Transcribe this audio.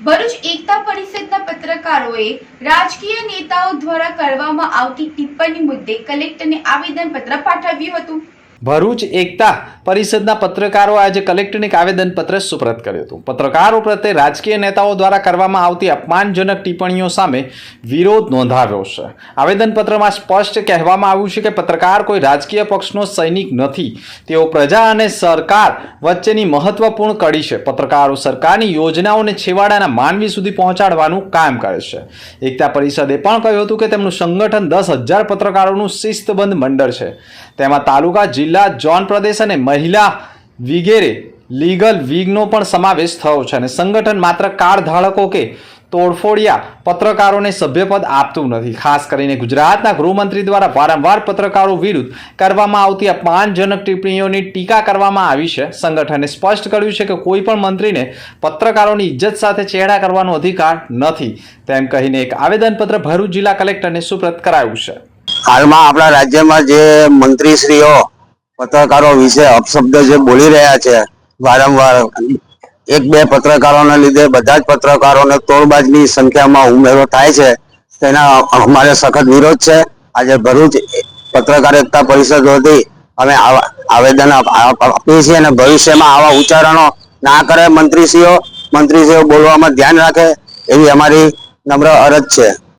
ભરૂચ એકતા પરિષદના પત્રકારોએ રાજકીય નેતાઓ દ્વારા કરવામાં આવતી ટિપ્પણી મુદ્દે કલેક્ટરને આવેદનપત્ર પાઠવ્યું હતું. ભરૂચ એકતા પરિષદના પત્રકારો આજે કલેક્ટરને આવેદનપત્ર સુપ્રત કર્યું હતું. પત્રકારો પ્રત્યે રાજકીય નેતાઓ દ્વારા કરવામાં આવતી અપમાનજનક ટિપ્પણીઓ સામે વિરોધ નોંધાવ્યો છે. આવેદનપત્રમાં સ્પષ્ટ કહેવામાં આવ્યું છે કે પત્રકાર કોઈ રાજકીય પક્ષનો સૈનિક નથી. તેઓ પ્રજા અને સરકાર વચ્ચેની મહત્વપૂર્ણ કડી છે. પત્રકારો સરકારની યોજનાઓને છેવાડાના માનવી સુધી પહોંચાડવાનું કામ કરે છે. એકતા પરિષદે પણ કહ્યું હતું કે તેમનું સંગઠન દસ હજાર પત્રકારોનું શિસ્તબંધ મંડળ છે. તેમાં તાલુકા, જિલ્લા ઝોન પ્રદેશ અને મહિલા વિગેરે લીગલ વિગનો પણ સમાવેશ થયો છે અને સંગઠન માત્ર કાર્ડ ધારકો કે તોડફોડિયા પત્રકારોને સભ્યપદ આપતું નથી. ખાસ કરીને ગુજરાતના ગૃહમંત્રી દ્વારા વારંવાર પત્રકારો વિરુદ્ધ કરવામાં આવતી અપમાનજનક ટિપ્પણીઓની ટીકા કરવામાં આવી છે. સંગઠને સ્પષ્ટ કર્યું છે કે કોઈ પણ મંત્રીને પત્રકારોની ઇજ્જત સાથે ચેડા કરવાનો અધિકાર નથી. તેમ કહીને એક આવેદનપત્ર ભરૂચ જિલ્લા કલેક્ટરને સુપ્રત કરાયું છે. હાલમાં આપણા રાજ્યમાં જે મંત્રીશ્રીઓ પત્રકારો વિશે અપશબ્દ જે બોલી રહ્યા છે, વારંવાર એક બે પત્રકારોના લીધે બધા જ પત્રકારોને તોડબાજની સંખ્યામાં ઉમેરો થાય છે. તેના અમારે સખત વિરોધ છે. આજે ભરૂચ પત્રકાર એકતા પરિષદ વતી અમે આવા આવેદન આપ- આપ- આપીએ છીએ અને ભવિષ્યમાં આવા ઉચ્ચારણો ના કરે મંત્રીશ્રીઓ મંત્રીશ્રીઓ બોલવામાં ધ્યાન રાખે એવી અમારી નમ્ર અરજ છે.